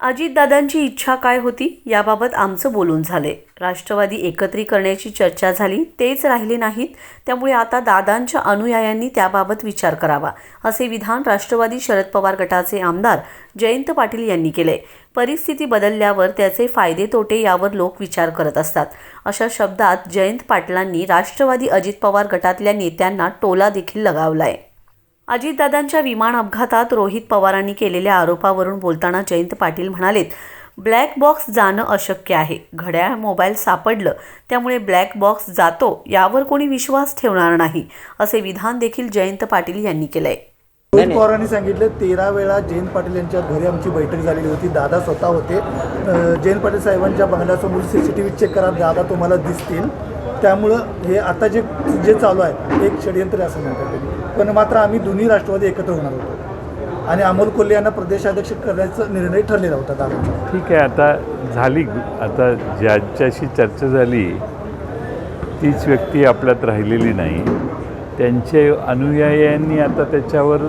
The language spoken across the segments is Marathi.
अजितदादांची इच्छा काय होती याबाबत आमचं बोलून झाले राष्ट्रवादी एकत्री करण्याची चर्चा झाली तेच राहिले नाहीत. त्यामुळे आता दादांच्या अनुयायांनी त्याबाबत विचार करावा असे विधान राष्ट्रवादी शरद पवार गटाचे आमदार जयंत पाटील यांनी केले परिस्थिती बदलल्यावर त्याचे फायदे तोटे यावर लोक विचार करत असतात. अशा शब्दात जयंत पाटलांनी राष्ट्रवादी अजित पवार गटातल्या नेत्यांना टोला देखील लगावलाय. अजितदादांच्या विमान अपघातात रोहित पवारांनी केलेल्या आरोपावरून बोलताना जयंत पाटील म्हणालेत ब्लॅक बॉक्स जाणं अशक्य आहे. घड्याळ मोबाईल सापडलं त्यामुळे ब्लॅक बॉक्स जातो यावर कोणी विश्वास ठेवणार नाही असे विधान देखील जयंत पाटील यांनी केलंय. रोहित पवारांनी सांगितलं तेरा वेळा जयंत पाटील यांच्या घरी आमची बैठक झालेली होती. दादा स्वतः होते. जयंत पाटील साहेबांच्या बंगल्यासमोर C C T V check करा. दादा तुम्हाला दिसतील. त्यामुळं हे आता जे जे चालू आहे एक षडयंत्र आहे असं म्हणतात पण मात्र आम्ही दोन्ही राष्ट्रवादी एकत्र होणार होतो. आणि अमोल कोल्हे यांना प्रदेशाध्यक्ष करण्याचा निर्णय ठरलेला होता दादांचा ठीक आहे आता झाली आता ज्याच्याशी चर्चा झाली तीच व्यक्ती आपल्यात राहिलेली नाही. त्यांचे अनुयायांनी आता त्याच्यावर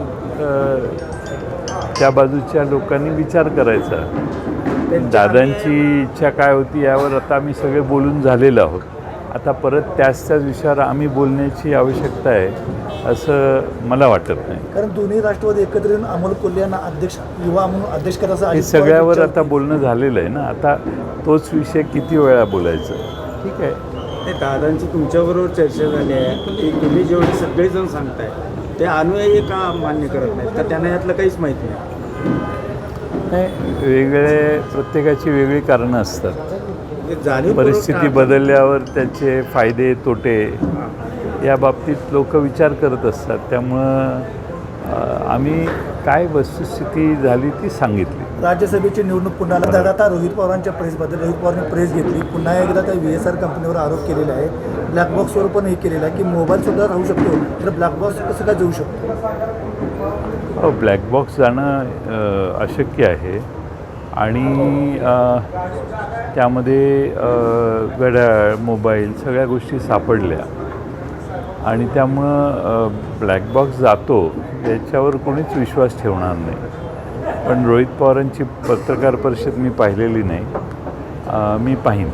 त्या बाजूच्या लोकांनी विचार करायचा. दादांची इच्छा काय होती यावर आता आम्ही सगळे बोलून झालेलो आहोत. आता परत त्याच त्याच विषयावर आम्ही बोलण्याची आवश्यकता आहे असं मला वाटत नाही. कारण दोन्ही राष्ट्रवादी एकत्र येऊन अमोल कोल्हे यांना अध्यक्ष युवा म्हणून अध्यक्ष करायचा हे सगळ्यावर आता. बोलणं झालेलं आहे ना. आता तोच विषय किती वेळा बोलायचं? ठीक आहे. ते दादांची तुमच्याबरोबर चर्चा झाली आहे. की तुम्ही जेवढे सगळेजण सांगताय ते अनुयायी का मान्य करत नाहीत? का त्यांना यातलं काहीच माहीत नाही. नाही वेगळे प्रत्येकाची वेगळी कारणं असतात. ते जाणीवपूर्वक परिस्थिती बदलल्यावर त्याचे फायदे तोटे या बाबतीत लोक विचार करत असतात. त्यामुळं आम्ही काय वस्तुस्थिती झाली ती सांगितली. राज्यसभेची निवडणूक पुन्हा आला. तर आता रोहित पवारांच्या प्रेसबद्दल रोहित पवारांनी प्रेस घेतली. पुन्हा एकदा त्या व्ही एस आर कंपनीवर आरोप केलेला आहे ब्लॅक बॉक्सवर पण हे केलेलं आहे की मोबाईलसुद्धा राहू शकतो तर ब्लॅक बॉक्स कसं काय जाऊ शकतो. हो ब्लॅक बॉक्स जाणं अशक्य आहे. आणि त्यामध्ये घड्याळ मोबाईल सगळ्या गोष्टी सापडल्या. आणि त्यामुळं ब्लॅक बॉक्स जातो याच्यावर कोणीच विश्वास ठेवणार नाही. पण रोहित पवारांची पत्रकार परिषद मी पाहिलेली नाही. मी पाहीन.